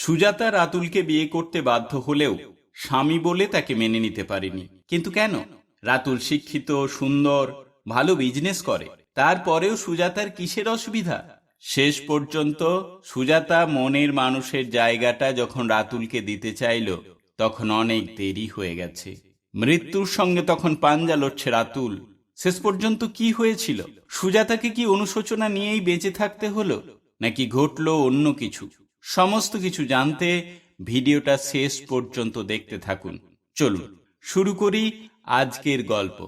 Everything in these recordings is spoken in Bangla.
সুজাতা রাতুলকে বিয়ে করতে বাধ্য হলেও স্বামী বলে তাকে মেনে নিতে পারেনি। কিন্তু কেন? রাতুল শিক্ষিত, সুন্দর, ভালো বিজনেস করে। তারপরেও সুজাতার কিসের অসুবিধা? শেষ পর্যন্ত সুজাতা মনের মানুষের জায়গাটা যখন রাতুলকে দিতে চাইল, তখন অনেক দেরি হয়ে গেছে। মৃত্যুর সঙ্গে তখন পাঞ্জা লড়ছে রাতুল। শেষ পর্যন্ত কি হয়েছিল? সুজাতাকে কি অনুশোচনা নিয়েই বেঁচে থাকতে হলো? নাকি ঘটলো অন্য কিছু? সমস্ত কিছু জানতে ভিডিওটা শেষ পর্যন্ত দেখতে থাকুন। চলুন, শুরু করি আজকের গল্প।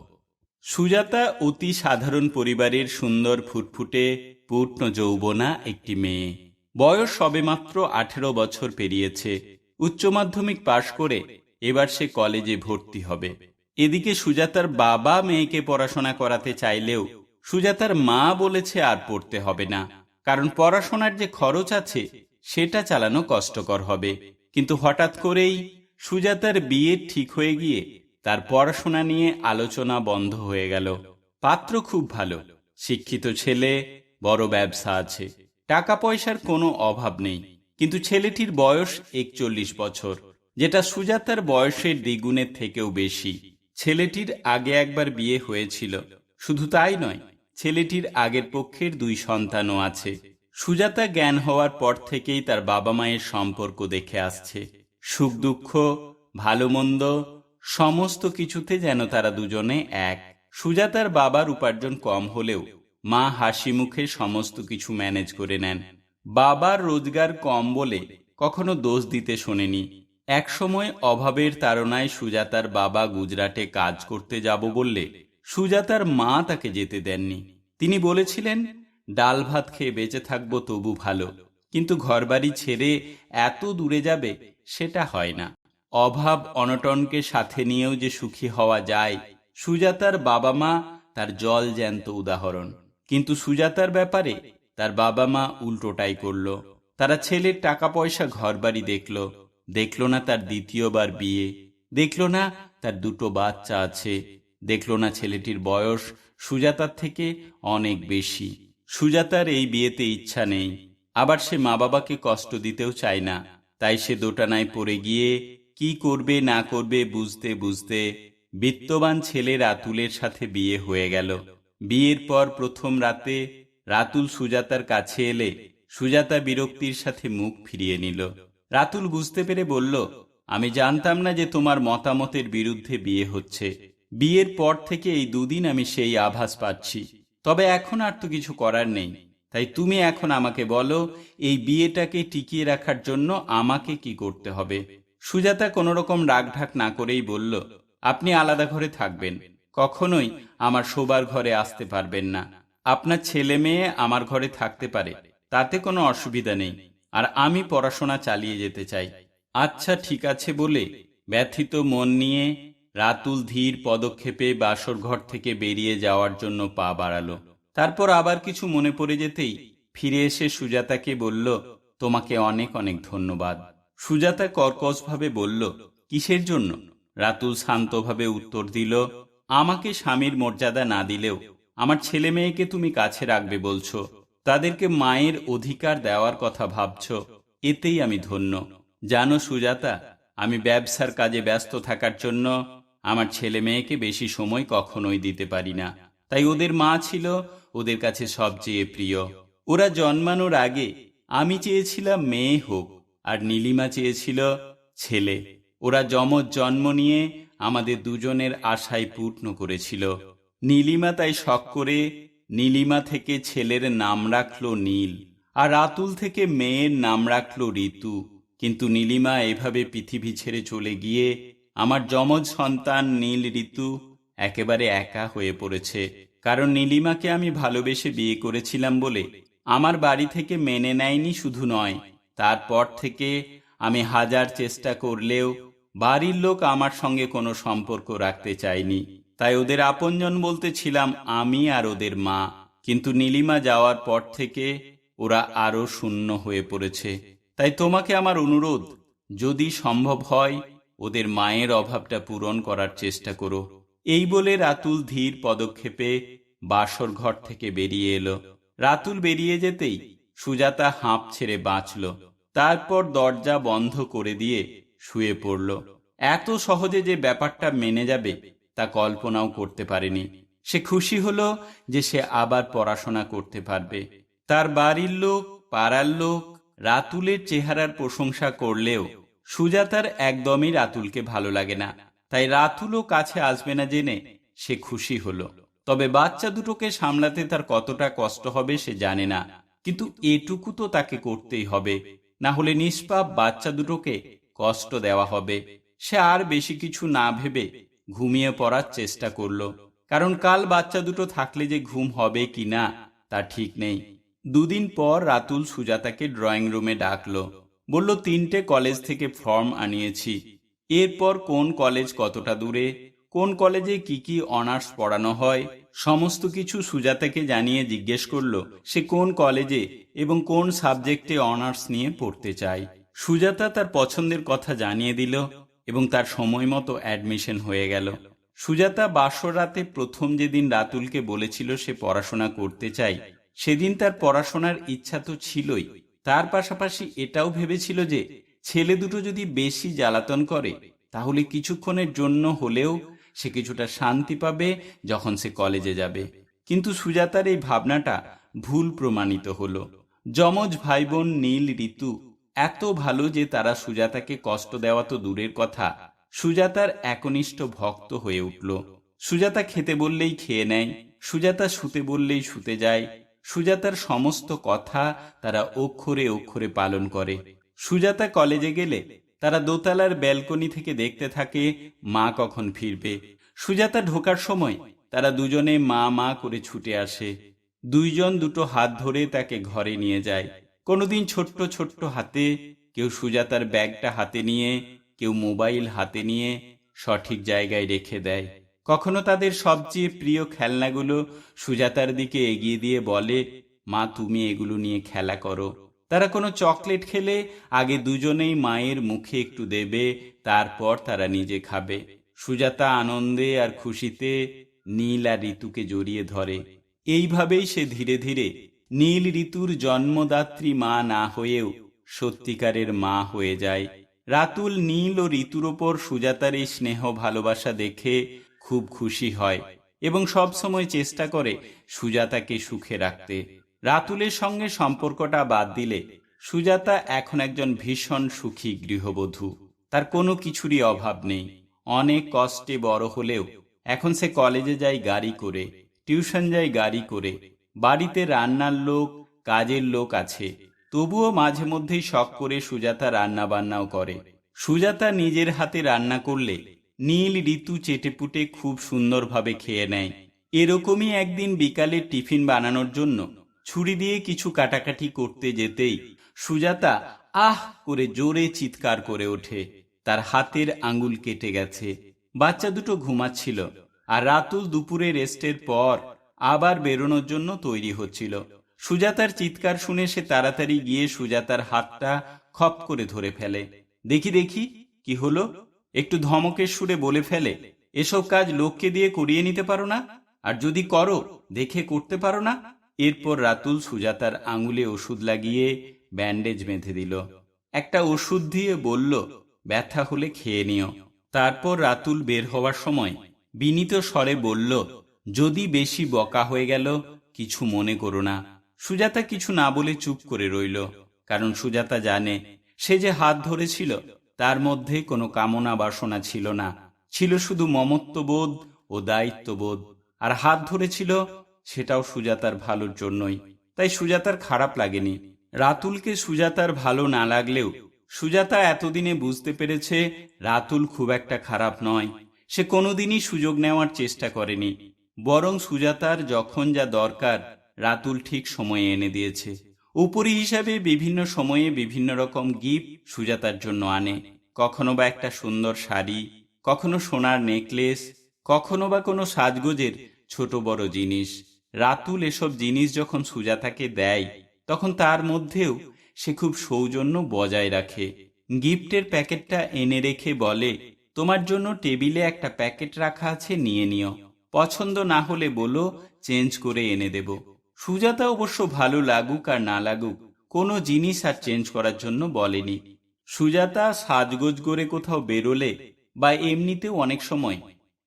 সুজাতা অতি সাধারণ পরিবারের সুন্দর ফুটফুটে পূর্ণ যৌবনা একটি মেয়ে। বয়স সবেমাত্র আঠেরো বছর পেরিয়েছে। উচ্চ মাধ্যমিক পাশ করে এবার সে কলেজে ভর্তি হবে। এদিকে সুজাতার বাবা মেয়েকে পড়াশোনা করাতে চাইলেও সুজাতার মা বলেছে আর পড়তে হবে না। কারণ পড়াশোনার যে খরচ আছে সেটা চালানো কষ্টকর হবে। কিন্তু হঠাৎ করেই সুজাতার বিয়ে ঠিক হয়ে গিয়ে তার পড়াশোনা নিয়ে আলোচনা বন্ধ হয়ে গেল। পাত্র খুব ভালো, শিক্ষিত ছেলে, বড় ব্যবসা আছে টাকা পয়সার কোনো অভাব নেই। কিন্তু ছেলেটির বয়স একচল্লিশ বছর, যেটা সুজাতার বয়সের দ্বিগুণের থেকেও বেশি। ছেলেটির আগে একবার বিয়ে হয়েছিল, শুধু তাই নয়, ছেলেটির আগের পক্ষের দুই সন্তানও আছে। সুজাতা জ্ঞান হওয়ার পর থেকেই তার বাবা মায়ের সম্পর্ক দেখে আসছে। সুখ দুঃখ, ভালো মন্দ, সমস্ত কিছুতে যেন তারা দুজনে এক। সুজাতার বাবার উপার্জন কম হলেও মা হাসি মুখে সমস্ত কিছু ম্যানেজ করে নেন। বাবার রোজগার কম বলে কখনো দোষ দিতে শোনেনি। একসময় অভাবের তাড়নায় সুজাতার বাবা গুজরাটে কাজ করতে যাব বললে সুজাতার মা তাকে যেতে দেননি। তিনি বলেছিলেন ডাল ভাত খেয়ে বেঁচে থাকব তবু ভালো। কিন্তু ঘরবাড়ি ছেড়ে এত দূরে যাবে, সেটা হয় না। অভাব অনটনকে সাথে নিয়েও যে সুখী হওয়া যায়, সুজাতার বাবা মা তার জল জ্যান্ত উদাহরণ। কিন্তু সুজাতার ব্যাপারে তার বাবা মা উল্টোটাই করল। তারা ছেলের টাকা পয়সা ঘরবাড়ি দেখল। দেখল না তার দ্বিতীয়বার বিয়ে। দেখল না তার দুটো বাচ্চা আছে। দেখল না ছেলেটির বয়স সুজাতার থেকে অনেক বেশি। সুজাতার এই বিয়েতে ইচ্ছা নেই। আবার সে মা বাবাকে কষ্ট দিতেও চায় না। তাই সে দোটানায় পড়ে গিয়ে কি করবে, না করবে বুঝতে বুঝতে বিত্তবান ছেলে রাতুলের সাথে বিয়ে হয়ে গেল। বিয়ের পর প্রথম রাতে রাতুল সুজাতার কাছে এলে সুজাতা বিরক্তির সাথে মুখ ফিরিয়ে নিল। রাতুল বুঝতে পেরে বলল, আমি জানতাম না যে তোমার মতামতের বিরুদ্ধে বিয়ে হচ্ছে। বিয়ের পর থেকে এই দুদিন আমি সেই আভাস পাচ্ছি। তবে এখন আর তো কিছু করার নেই। তাই তুমি এখন আমাকে বলো, এই বিয়েটাকে টিকিয়ে রাখার জন্য আমাকে কি করতে হবে? সুজাতা কোনো রকম রাগঢাক না করেই বলল, আপনি আলাদা ঘরে থাকবেন। কখনোই আমার শোবার ঘরে আসতে পারবেন না। আপনার ছেলে মেয়ে আমার ঘরে থাকতে পারে, তাতে কোনো অসুবিধা নেই। আর আমি পড়াশোনা চালিয়ে যেতে চাই। আচ্ছা ঠিক আছে বলে ব্যথিত মন নিয়ে রাতুল ধীর পদক্ষেপে বাসর ঘর থেকে বেরিয়ে যাওয়ার জন্য পা বাড়ালো। তারপর আবার কিছু মনে পড়ে যেতেই ফিরে এসে সুজাতাকে বলল, তোমাকে অনেক অনেক ধন্যবাদ। সুজাতা কর্কশভাবে বলল, কিসের জন্য? রাতুল শান্তভাবে উত্তর দিল, আমাকে স্বামীর মর্যাদা না দিলেও আমার ছেলে মেয়েকে তুমি কাছে রাখবে বলছো। তাদেরকে মায়ের অধিকার দেওয়ার কথা ভাবছ। এতেই আমি ধন্য। জানো সুজাতা, আমি ব্যবসার কাজে ব্যস্ত থাকার জন্য আমার ছেলে মেয়েকে বেশি সময় কখনোই দিতে পারি না। তাই ওদের মা ছিল ওদের কাছে সবচেয়ে প্রিয়। ওরা জন্মানোর আগে আমি চেয়েছিলাম মেয়ে হোক, আর নীলিমা চেয়েছিল ছেলে। ওরা যমজ জন্ম নিয়ে আমাদের দুজনের আশায় পূর্ণ করেছিল। নীলিমা তাই শখ করে নীলিমা থেকে ছেলের নাম রাখল নীল, আর রাতুল থেকে মেয়ের নাম রাখল ঋতু। কিন্তু নীলিমা এভাবে পৃথিবী ছেড়ে চলে গিয়ে আমার যমজ সন্তান নীল ঋতু একেবারে একা হয়ে পড়েছে, কারণ নীলিমাকে আমি ভালোবেসে বিয়ে করেছিলাম বলে আমার বাড়ি থেকে মেনে নেয়নি শুধু নয়, তারপর থেকে আমি হাজার চেষ্টা করলেও বাড়ির লোক আমার সঙ্গে কোনো সম্পর্ক রাখতে চায়নি। তাই ওদের আপনজন বলতে ছিলাম আমি আর ওদের মা। কিন্তু নীলিমা যাওয়ার পর থেকে ওরা আরও শূন্য হয়ে পড়েছে। তাই তোমাকে আমার অনুরোধ, যদি সম্ভব হয় ওদের মায়ের অভাবটা পূরণ করার চেষ্টা করো। এই বলে রাতুল ধীর পদক্ষেপে বাসর ঘর থেকে বেরিয়ে এলো। রাতুল বেরিয়ে যেতেই সুজাতা হাঁপ ছেড়ে বাঁচল। তারপর দরজা বন্ধ করে দিয়ে শুয়ে পড়ল। এত সহজে যে ব্যাপারটা মেনে যাবে তা কল্পনাও করতে পারেনি। সে খুশি হলো যে সে আবার পড়াশোনা করতে পারবে। তার বাড়ির লোক, পাড়ার লোক, রাতুলের চেহারার প্রশংসা করলেও সুজাতার একদমই রাতুলকে ভালো লাগে না। তাই রাতুলও কাছে আসবে না জেনে সে খুশি হলো। তবে বাচ্চা দুটোকে সামলাতে তার কতটা কষ্ট হবে সে জানে না। কিন্তু এটুকু তো তাকে করতেই হবে। না হলে নিষ্পাপ বাচ্চা দুটোকে কষ্ট দেওয়া হবে। সে আর বেশি কিছু না ভেবে ঘুমিয়ে পড়ার চেষ্টা করল। কারণ কাল বাচ্চা দুটো থাকলে যে ঘুম হবে কি না, তা ঠিক নেই। দুদিন পর রাতুল সুজাতাকে ড্রয়িং রুমে ডাকলো। বলল, তিনটে কলেজ থেকে ফর্ম আনিয়েছি। এরপর কোন কলেজ কতটা দূরে? কোন কলেজে কি কি অনার্স পড়ানো হয়? সমস্ত কিছু সুজাতাকে জানিয়ে জিজ্ঞেস করল, সে কোন কলেজে এবং কোন সাবজেক্টে অনার্স নিয়ে পড়তে চায়? সুজাতা তার পছন্দের কথা জানিয়ে দিল এবং তার সময় মতো অ্যাডমিশন হয়ে গেল। সুজাতা বাসর রাতে প্রথম যেদিন রাতুলকে বলেছিল সে পড়াশোনা করতে চাই সেদিন তার পড়াশোনার ইচ্ছা তো ছিলই। তার পাশাপাশি এটাও ভেবেছিল যে ছেলে দুটো যদি বেশি জ্বালাতন করে, তাহলে কিছুক্ষণের জন্য হলেও সে কিছুটা শান্তি পাবে যখন সে কলেজে যাবে। কিন্তু সুজাতার এই ভাবনাটা ভুল প্রমাণিত হলো। যমজ ভাই বোন নীল ঋতু এত ভালো যে তারা সুজাতাকে কষ্ট দেওয়া তো দূরের কথা। সুজাতার একনিষ্ঠ ভক্ত হয়ে উঠল। সুজাতা খেতে বললেই খেয়ে নেয়, সুজাতা শুতে বললেই শুতে যায় সুজাতার সমস্ত কথা তারা অক্ষরে অক্ষরে পালন করে। সুজাতা কলেজে গেলে তারা দোতলার ব্যালকনি থেকে দেখতে থাকে মা কখন ফিরবে। সুজাতা ঢোকার সময় তারা দুজনে মা মা করে ছুটে আসে। দুইজন দুটো হাত ধরে তাকে ঘরে নিয়ে যায়। কোনোদিন ছোট্ট ছোট্ট হাতে কেউ সুজাতার ব্যাগটা হাতে নিয়ে, কেউ মোবাইল হাতে নিয়ে সঠিক জায়গায় রেখে দেয়। কখনো তাদের সবচেয়ে প্রিয় খেলনাগুলো সুজাতার দিকে এগিয়ে দিয়ে বলে, মা, তুমি এগুলো নিয়ে খেলা করো। তারা কোনো চকলেট খেলে, আগে দুজনেই মায়ের মুখে একটু দেবে, তারপর তারা নিজে খাবে। সুজাতা আনন্দে আর খুশিতে নীল আর ঋতুকে জড়িয়ে ধরে। এইভাবেই সে ধীরে ধীরে নীল ঋতুর জন্মদাত্রী মা না হয়েও সত্যিকারের মা হয়ে যায়। রাতুল নীল ও ঋতুর ওপর সুজাতার এই স্নেহ ভালোবাসা দেখে খুব খুশি হয় এবং সব সময় চেষ্টা করে সুজাতাকে সুখে রাখতে। রাতুলের সঙ্গে সম্পর্কটা বাদ দিলে সুজাতা এখন একজন ভীষণ সুখী গৃহবধূ। তার কোনো কিছুরই অভাব নেই। অনেক কষ্টে বড় হলেও এখন সে কলেজে যায় গাড়ি করে, টিউশন যায় গাড়ি করে, বাড়িতে রান্নার লোক, কাজের লোক আছে। তবুও মাঝে মধ্যেই শখ করে সুজাতা রান্না বান্নাও করে। সুজাতা নিজের হাতে রান্না করলে নীল ঋতু চেটেপুটে খুব সুন্দরভাবে খেয়ে নেয়। এরকমই একদিন বিকালে টিফিন বানানোর জন্য ছুরি দিয়ে কিছু কাটাকাটি করতে যেতেই সুজাতা আহ করে জোরে চিৎকার করে ওঠে। তার হাতের আঙ্গুল কেটে গেছে। বাচ্চা দুটো ঘুমাচ্ছিল আর রাতুল দুপুরে রেস্টের পর আবার বেরোনোর জন্য তৈরি হচ্ছিল। সুজাতার চিৎকার শুনে সে তাড়াতাড়ি গিয়ে সুজাতার হাতটা খপ করে ধরে ফেলে। দেখি দেখি, কি হলো? একটু ধমকের সুরে বলে ফেলে, এসব কাজ লোককে দিয়ে করিয়ে নিতে পারো না? আর যদি করো, দেখে করতে পারো না? এরপর রাতুল সুজাতার আঙুলে ওষুধ লাগিয়ে ব্যান্ডেজ বেঁধে দিল। একটা ওষুধ দিয়ে বলল, ব্যথা হলে খেয়ে নিও। তারপর রাতুল বের হওয়ার সময় বিনীত স্বরে বলল, যদি বেশি বকা হয়ে গেল, কিছু মনে করো না। সুজাতা কিছু না বলে চুপ করে রইল, কারণ সুজাতা জানে, সে যে হাত ধরেছিল তার মধ্যে কোনো কামনা বাসনা ছিল না। ছিল শুধু মমত্ববোধ ও দায়িত্ববোধ। আর হাত ধরেছিল, সেটাও সুজাতার ভালোর জন্যই। তাই সুজাতার খারাপ লাগেনি। রাতুলকে সুজাতার ভালো না লাগলেও সুজাতা এতদিনে বুঝতে পেরেছে, রাতুল খুব একটা খারাপ নয়। সে কোনোদিনই সুযোগ নেওয়ার চেষ্টা করেনি। বরং সুজাতার যখন যা দরকার, রাতুল ঠিক সময়ে এনে দিয়েছে। উপরি হিসাবে বিভিন্ন সময়ে বিভিন্ন রকম গিফট সুজাতার জন্য আনে। কখনো বা একটা সুন্দর শাড়ি, কখনো সোনার নেকলেস, কখনো বা কোনো সাজগোজের ছোট বড় জিনিস। রাতুল এসব জিনিস যখন সুজাতাকে দেয়, তখন তার মধ্যেও সে খুব সৌজন্য বজায় রাখে। গিফটের প্যাকেটটা এনে রেখে বলে, তোমার জন্য টেবিলে একটা প্যাকেট রাখা আছে, নিয়ে নিও। পছন্দ না হলে বলো, চেঞ্জ করে এনে দেব। সুজাতা অবশ্য ভালো লাগুক আর না লাগুক, কোনো জিনিস আর চেঞ্জ করার জন্য বলেনি। সুজাতা সাজগোজ করে কোথাও বেরোলে বা এমনিতেও অনেক সময়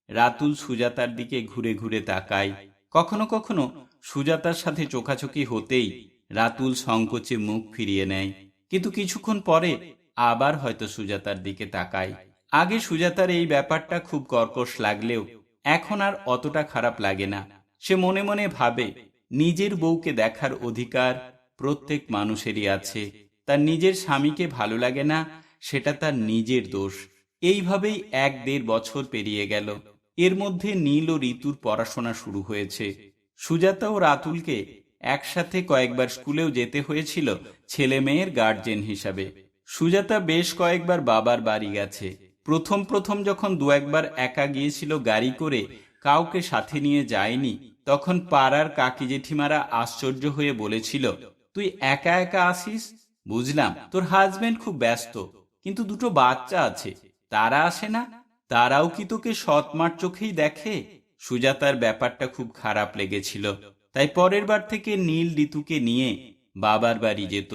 রাতুল সুজাতার দিকে ঘুরে ঘুরে তাকায়। কখনো কখনো সুজাতার সাথে চোখাচোখি হতেই রাতুল সংকোচে মুখ ফিরিয়ে নেয়। কিন্তু কিছুক্ষণ পরে আবার হয়তো সুজাতার দিকে তাকায়। আগে সুজাতার এই ব্যাপারটা খুব কর্কশ লাগলেও এখন আর অতটা খারাপ লাগে না। সে মনে মনে ভাবে নিজের বউকে দেখার অধিকার প্রত্যেক মানুষেরই আছে। তার নিজের স্বামীকে ভালো লাগে না, সেটা তার নিজের দোষ। এইভাবেই এক দেড় বছর পেরিয়ে গেল। এর মধ্যে নীল ও ঋতুর পড়াশোনা শুরু হয়েছে। সুজাতা ও রাতুলকে একসাথে কয়েকবার স্কুলেও যেতে হয়েছিল ছেলে মেয়ের গার্জেন হিসাবে। সুজাতা বেশ কয়েকবার বাবার বাড়ি গেছে। প্রথম প্রথম যখন দু একবার একা গিয়েছিল গাড়ি করে, কাউকে সাথে নিয়ে যায়নি তখন পাড়ার কাকি জেঠিমারা আশ্চর্য হয়ে বলেছিল, তুই একা একা আসিস? বুঝলাম, তোর হাজবেন্ড খুব ব্যস্ত, কিন্তু দুটো বাচ্চা আছে, তারা আসে না? তারাও কি তোকে সৎমার চোখেই দেখে? সুজাতার ব্যাপারটা খুব খারাপ লেগেছিল, তাই পরের বার থেকে নীল ঋতুকে নিয়ে বাবার বাড়ি যেত।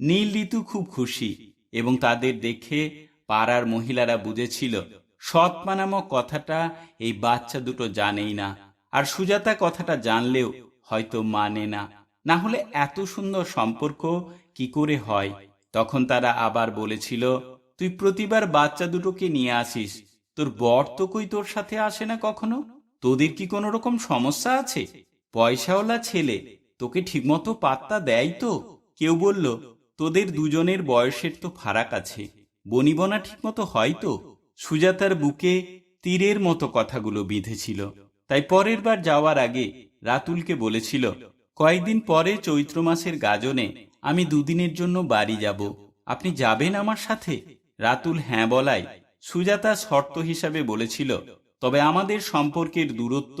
নীল ঋতু খুব খুশি এবং তাদের দেখে পাড়ার মহিলারা বুঝেছিল, সৎমা নামক কথাটা এই বাচ্চা দুটো জানেই না। আর সুজাতা কথাটা জানলেও হয়তো মানে না। না হলে এত সুন্দর সম্পর্ক কি করে হয়? তখন তারা আবার বলেছিল, তুই প্রতিবার বাচ্চা দুটোকে নিয়ে আসিস। তোর বর তো কই তোর সাথে আসে না কখনো? তোদের কি কোনো রকম সমস্যা আছে? পয়সাওয়ালা ছেলে, তোকে ঠিকমতো পাত্তা দেয় তো? কেউ বলল, তোদের দুজনের বয়সের তো ফারাক আছে। বনিবনা ঠিকমতো হয় তো? সুজাতার বুকে তীরের মতো কথাগুলো বিঁধেছিল। তাই পরের বার যাওয়ার আগে রাতুলকে বলেছিল, কয়েকদিন পরে চৈত্র মাসের গাজনে আমি দুদিনের জন্য বাড়ি যাব। আপনি যাবেন আমার সাথে? রাতুল হ্যাঁ বলায় সুজাতা শর্ত হিসাবে বলেছিল, তবে আমাদের সম্পর্কের দূরত্ব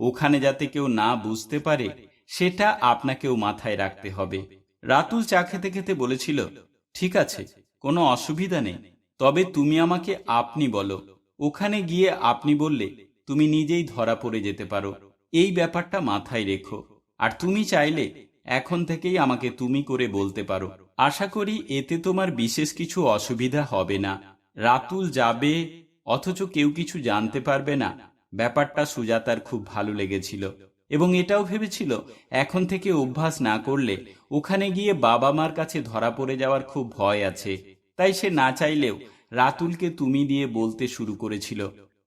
ওখানে যাতে কেউ না বুঝতে পারে, সেটা আপনাকেও মাথায় রাখতে হবে। রাতুল চা খেতে খেতে বলেছিল, ঠিক আছে, কোনো অসুবিধা নেই। তবে তুমি আমাকে আপনি বলো। ওখানে গিয়ে আপনি বললে তুমি নিজেই ধরা পড়ে যেতে পারো। এই ব্যাপারটা মাথায় রেখো। আর তুমি চাইলে এখন থেকেই আমাকে তুমি করে বলতে পারো। আশা করি এতে তোমার বিশেষ কিছু অসুবিধা হবে না। রাতুল যাবে, অথচ কেউ কিছু জানতে পারবে না। ব্যাপারটা সুজাতার খুব ভালো লেগেছিল এবং এটাও ভেবেছিল, এখন থেকে অভ্যাস না করলে ওখানে গিয়ে বাবা মার কাছে ধরা পড়ে যাওয়ার খুব ভয় আছে। তাই সে না চাইলেও রাতুলকে তুমি দিয়ে বলতে শুরু করেছিল।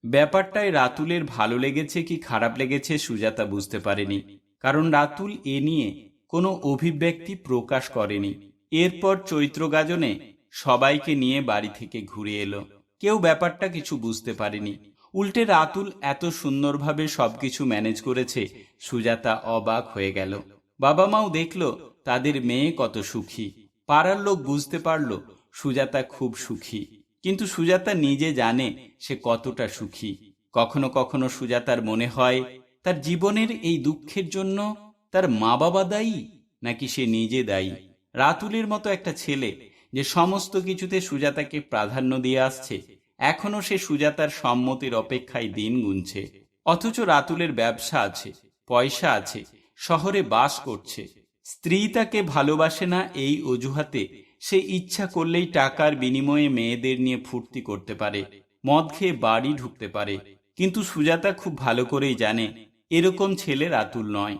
ব্যাপারটায় রাতুলের ভালো লেগেছে কি খারাপ লেগেছে সুজাতা বুঝতে পারেনি। কারণ রাতুল এ নিয়ে কোনো অভিব্যক্তি প্রকাশ করেনি। এরপর চৈত্র গাজনে সবাইকে নিয়ে বাড়ি থেকে ঘুরে এলো। কেউ ব্যাপারটা কিছু বুঝতে পারেনি। উল্টে রাতুল এত সুন্দরভাবে সবকিছু ম্যানেজ করেছে, সুজাতা অবাক হয়ে গেল। বাবা মাও দেখল তাদের মেয়ে কত সুখী। পাড়ার লোক বুঝতে পারল সুজাতা খুব সুখী। কিন্তু সুজাতা নিজে জানে সে কতটা সুখী। কখনো কখনো সুজাতার মনে হয়, তার জীবনের এই দুঃখের জন্য তার মা বাবা দায়ী, নাকি সে নিজে দায়ী? রাতুলের মতো একটা ছেলে যে সমস্ত কিছুতে সুজাতাকে প্রাধান্য দিয়ে আসছে, এখনও সে সুজাতার সম্মতির অপেক্ষায় দিন গুনছে। অথচ রাতুলের ব্যবসা আছে, পয়সা আছে, শহরে বাস করছে। স্ত্রী তাকে ভালোবাসে না এই অজুহাতে সে ইচ্ছা করলেই টাকার বিনিময়ে মেয়েদের নিয়ে ফুর্তি করতে পারে, মদ খেয়ে বাড়ি ঢুকতে পারে। কিন্তু সুজাতা খুব ভালো করেই জানে, এরকম ছেলে রাতুল নয়।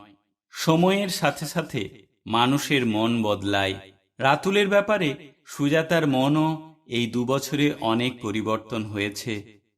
সময়ের সাথে সাথে মানুষের মন বদলায়। রাতুলের ব্যাপারে সুজাতার মনও এই দুবছরে অনেক পরিবর্তন হয়েছে।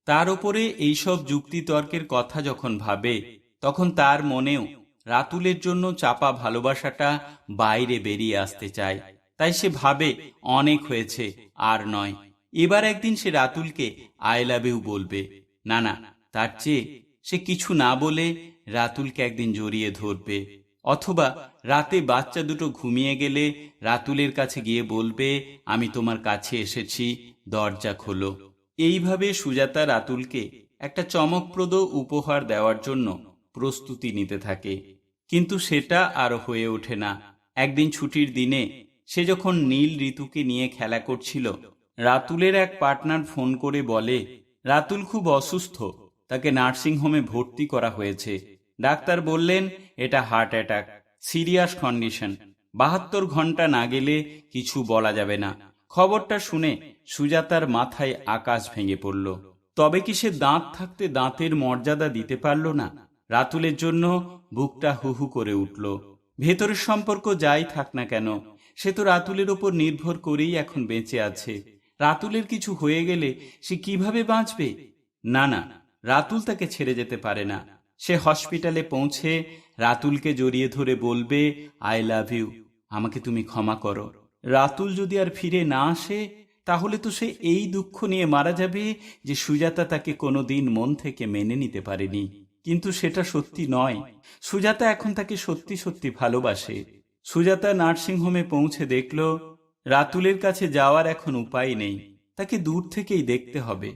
তার উপরে এইসব যুক্তিতর্কের কথা যখন ভাবে, তখন তার মনেও রাতুলের জন্য চাপা ভালোবাসাটা বাইরে বেরিয়ে আসতে চায়। তাই সে ভাবে অনেক হয়েছে, আর নয়। এবার একদিন সে রাতুলকে আই লাভ ইউ বলবে, না না, তার চেয়ে সে কিছু না বলে রাতুলকে একদিন জড়িয়ে ধরবে। অথবা রাতে বাচ্চা দুটো ঘুমিয়ে গেলে রাতুলের কাছে গিয়ে বলবে, আমি তোমার কাছে এসেছি, দরজা খোলো। এইভাবে সুজাতা রাতুলকে একটা চমকপ্রদ উপহার দেওয়ার জন্য প্রস্তুতি নিতে থাকে। কিন্তু সেটা আর হয়ে ওঠে না। একদিন ছুটির দিনে সে যখন নীল ঋতুকে নিয়ে খেলা করছিল, রাতুলের এক পার্টনার ফোন করে বলে, রাতুল খুব অসুস্থ, তাকে নার্সিংহোমে ভর্তি করা হয়েছে। ডাক্তার বললেন, এটা হার্ট অ্যাটাক, সিরিয়াস কন্ডিশন, বাহাত্তর ঘণ্টা না গেলে কিছু বলা যাবে না। খবরটা শুনে সুজাতার মাথায় আকাশ ভেঙে পড়ল। তবে কি সে দাঁত থাকতে দাঁতের মর্যাদা দিতে পারল না? রাতুলের জন্য বুকটা হুহু করে উঠল। ভেতরের সম্পর্ক যাই থাক না কেন সে তো রাতুলের ওপর নির্ভর করেই এখন বেঁচে আছে। রাতুলের কিছু হয়ে গেলে সে কীভাবে বাঁচবে? না না, রাতুল তাকে ছেড়ে যেতে পারে না। সে হসপিটালে পৌঁছে রাতুলকে জড়িয়ে ধরে বলবে, আই লাভ ইউ, আমাকে তুমি ক্ষমা করো। রাতুল যদি আর ফিরে না আসে, তাহলে তো সে এই দুঃখ নিয়ে মারা যাবে যে সুজাতা তাকে কোনোদিন মন থেকে মেনে নিতে পারেনি। কিন্তু সেটা সত্যি নয়। সুজাতা এখন তাকে সত্যি সত্যি ভালোবাসে। সুজাতা নার্সিংহোমে পৌঁছে দেখল, রাতুলের কাছে যাওয়ার এখন উপায় নেই, তাকে দূর থেকেই দেখতে হবে।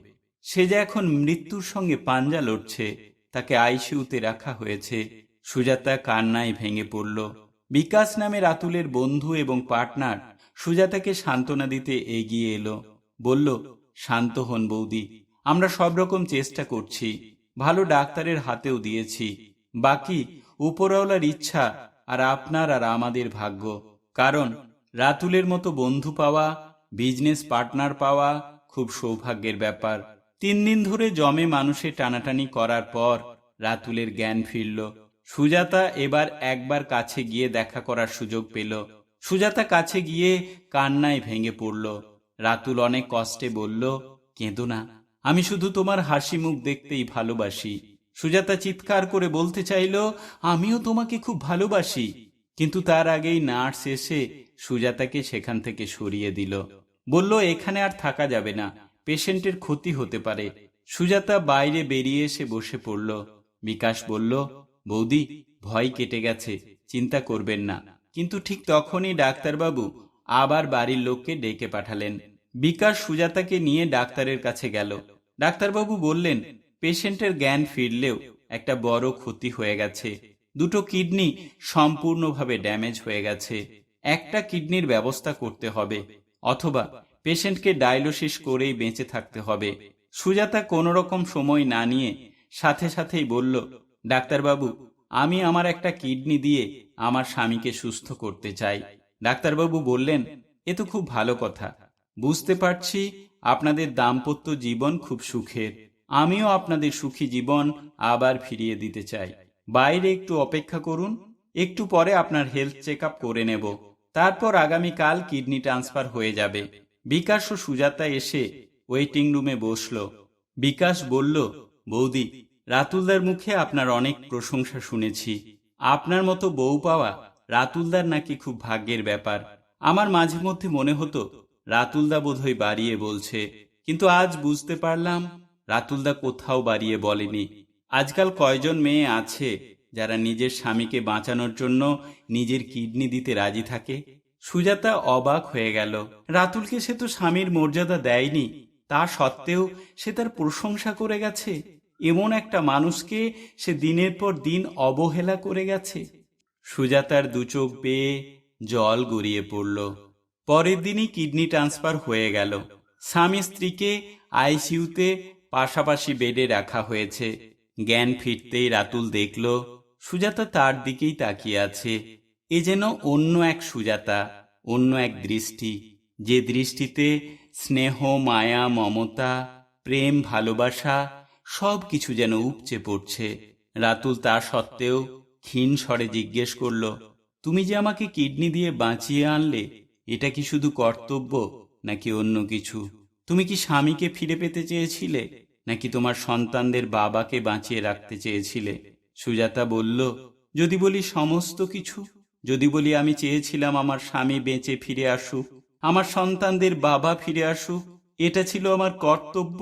সে যে এখন মৃত্যুর সঙ্গে পাঞ্জা লড়ছে, তাকে আইসিউতে রাখা হয়েছে। সুজাতা কান্নায় ভেঙে পড়ল। বিকাশ নামে রাতুলের বন্ধু এবং পার্টনার সুজাতাকে সান্ত্বনা দিতে এগিয়ে এলো। বলল, শান্ত হন বৌদি, আমরা সব রকম চেষ্টা করছি। ভালো ডাক্তারের হাতেও দিয়েছি। বাকি, উপরওয়ালার ইচ্ছা আর আপনার আর আমাদের ভাগ্য। কারণ রাতুলের মতো বন্ধু পাওয়া বিজনেস পার্টনার পাওয়া খুব সৌভাগ্যের ব্যাপার। তিন দিন ধরে জমে মানুষের টানাটানি করার পর রাতুলের জ্ঞান ফিরল। সুজাতা এবার একবার কাছে গিয়ে দেখা করার সুযোগ পেল। সুজাতা কাছে গিয়ে কান্নায় ভেঙে পড়ল। রাতুল অনেক কষ্টে বলল, কেঁদো না। আমি শুধু তোমার হাসি মুখ দেখতেই ভালোবাসি। সুজাতা চিৎকার করে বলতে চাইল, আমিও তোমাকে খুব ভালোবাসি। কিন্তু তার আগেই নার্স এসে সুজাতাকে সেখান থেকে সরিয়ে দিল। বলল, এখানে আর থাকা যাবে না, পেশেন্টের ক্ষতি হতে পারে। সুজাতা বাইরে বেরিয়ে এসে বসে পড়ল। বিকাশ বলল, বৌদি, ভয় কেটে গেছে, চিন্তা করবেন না। কিন্তু ঠিক তখনই ডাক্তারবাবু আবার বাড়ির লোককে ডেকে পাঠালেন। বিকাশ সুজাতাকে নিয়ে ডাক্তারের কাছে গেল। ডাক্তারবাবু বললেন পেশেন্টের জ্ঞান ফিরলেও একটা বড় ক্ষতি হয়ে গেছে। দুটো কিডনি সম্পূর্ণভাবে ড্যামেজ হয়ে গেছে। একটা কিডনির ব্যবস্থা করতে হবে, অথবা পেশেন্টকে ডায়ালিসিস করেই বেঁচে থাকতে হবে। সুজাতা কোনো রকম সময় না নিয়ে সাথে সাথেই বলল, ডাক্তারবাবু, আমি আমার একটা কিডনি দিয়ে আমার স্বামীকে সুস্থ করতে চাই। ডাক্তারবাবু বললেন, এ তো খুব ভালো কথা। বুঝতে পারছি আপনাদের দাম্পত্য জীবন খুব সুখের। আমিও আপনাদের সুখী জীবন আবার ফিরিয়ে দিতে চাই। বাইরে একটু অপেক্ষা করুন, একটু পরে আপনার হেলথ চেক করে নেব। তারপর আগামীকাল কিডনি ট্রান্সফার হয়ে যাবে। বিকাশ ও সুজাতা এসে ওয়েটিং রুমে বসল। বিকাশ বলল, বৌদি, রাতুলদার মুখে আপনার অনেক প্রশংসা শুনেছি। আপনার মতো বউ পাওয়া রাতুলদার নাকি খুব ভাগ্যের ব্যাপার। আমার মাঝে মধ্যে মনে হতো রাতুলদা বোধহয় বাড়িয়ে বলছে। কিন্তু আজ বুঝতে পারলাম রাতুলদা কোথাও বাড়িয়ে বলেনি। আজকাল কয়জন মেয়ে আছে যারা নিজের স্বামীকে বাঁচানোর জন্য নিজের কিডনি দিতে রাজি থাকে? সুজাতা অবাক হয়ে গেল। রাতুলকে সে তো স্বামীর মর্যাদা দেয়নি। তা সত্ত্বেও সে তার প্রশংসা করে গেছে। এমন একটা মানুষকে সে দিনের পর দিন অবহেলা করে গেছে। সুজাতার দু চোখ বেয়ে জল গড়িয়ে পড়ল। পরের দিনই কিডনি ট্রান্সফার হয়ে গেল। স্বামী স্ত্রীকে আইসিইউতে পাশাপাশি বেডে রাখা হয়েছে। জ্ঞান ফিরতেই রাতুল দেখল, সুজাতা তার দিকেই তাকিয়ে আছে। এ যেন অন্য এক সুজাতা, অন্য এক দৃষ্টি, যে দৃষ্টিতে স্নেহ, মায়া, মমতা, প্রেম, ভালোবাসা সব কিছু যেন উপচে পড়ছে। রাতুল তা সত্ত্বেও ক্ষীণ স্বরে জিজ্ঞেস করল, তুমি যে আমাকে কিডনি দিয়ে বাঁচিয়ে আনলে, এটা কি শুধু কর্তব্য নাকি অন্য কিছু? তুমি কি স্বামীকে ফিরে পেতে চেয়েছিলে? নাকি তোমার সন্তানদের বাবাকে বাঁচিয়ে রাখতে চেয়েছিলে? সুজাতা বলল, যদি বলি সমস্ত কিছু, যদি বলি আমি চেয়েছিলাম আমার স্বামী বেঁচে ফিরে আসুক, আমার সন্তানদের বাবা ফিরে আসুক, এটা ছিল আমার কর্তব্য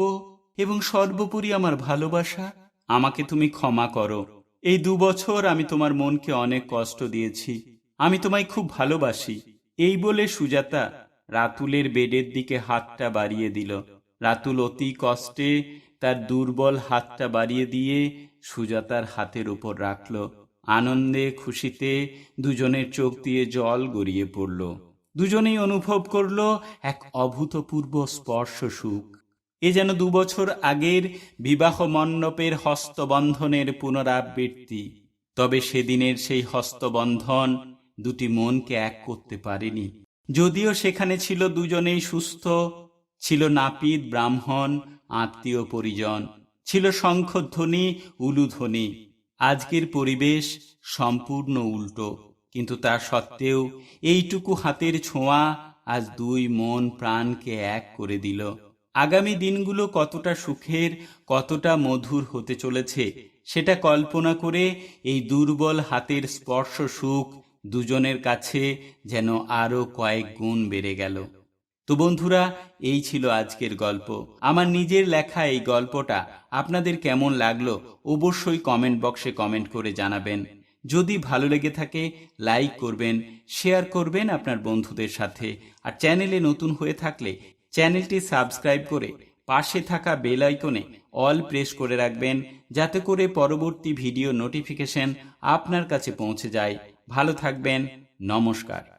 এবং সর্বোপরি আমার ভালোবাসা। আমাকে তুমি ক্ষমা করো। এই দু বছর আমি তোমার মনকে অনেক কষ্ট দিয়েছি। আমি তোমায় খুব ভালোবাসি। এই বলে সুজাতা রাতুলের বেডের দিকে হাতটা বাড়িয়ে দিল। রাতুল অতি কষ্টে তার দুর্বল হাতটা বাড়িয়ে দিয়ে সুজাতার হাতের উপর রাখল। আনন্দে, খুশিতে দুজনের চোখ দিয়ে জল গড়িয়ে পড়ল। দুজনেই অনুভব করল এক অভূতপূর্ব স্পর্শ সুখ। এ যেন দুবছর আগের বিবাহ মণ্ডপের হস্তবন্ধনের পুনরাবৃত্তি। তবে সেদিনের সেই হস্তবন্ধন দুটি মনকে এক করতে পারেনি। যদিও সেখানে ছিল দুজনেই সুস্থ, ছিল নাপিত, ব্রাহ্মণ আত্মীয় পরিজন। ছিল শঙ্খধ্বনি, উলুধ্বনি। আজকের পরিবেশ সম্পূর্ণ উল্টো। কিন্তু তা সত্ত্বেও এইটুকু হাতের ছোঁয়া আজ দুই মন প্রাণকে এক করে দিল। আগামী দিনগুলো কতটা সুখের, কতটা মধুর হতে চলেছে, সেটা কল্পনা করে এই দুর্বল হাতের স্পর্শ সুখ দুজনের কাছে যেন আরও কয়েক গুণ বেড়ে গেল। তো বন্ধুরা, এই ছিল আজকের গল্প। আমার নিজের লেখা এই গল্পটা আপনাদের কেমন লাগল অবশ্যই কমেন্ট বক্সে কমেন্ট করে জানাবেন। যদি ভালো লেগে থাকে, লাইক করবেন, শেয়ার করবেন আপনার বন্ধুদের সাথে। আর চ্যানেলে নতুন হয়ে থাকলে চ্যানেলটি সাবস্ক্রাইব করে পাশে থাকা বেল আইকনে অল প্রেস করে রাখবেন, যাতে করে পরবর্তী ভিডিও নোটিফিকেশন আপনার কাছে পৌঁছে যায়। ভালো থাকবেন, নমস্কার।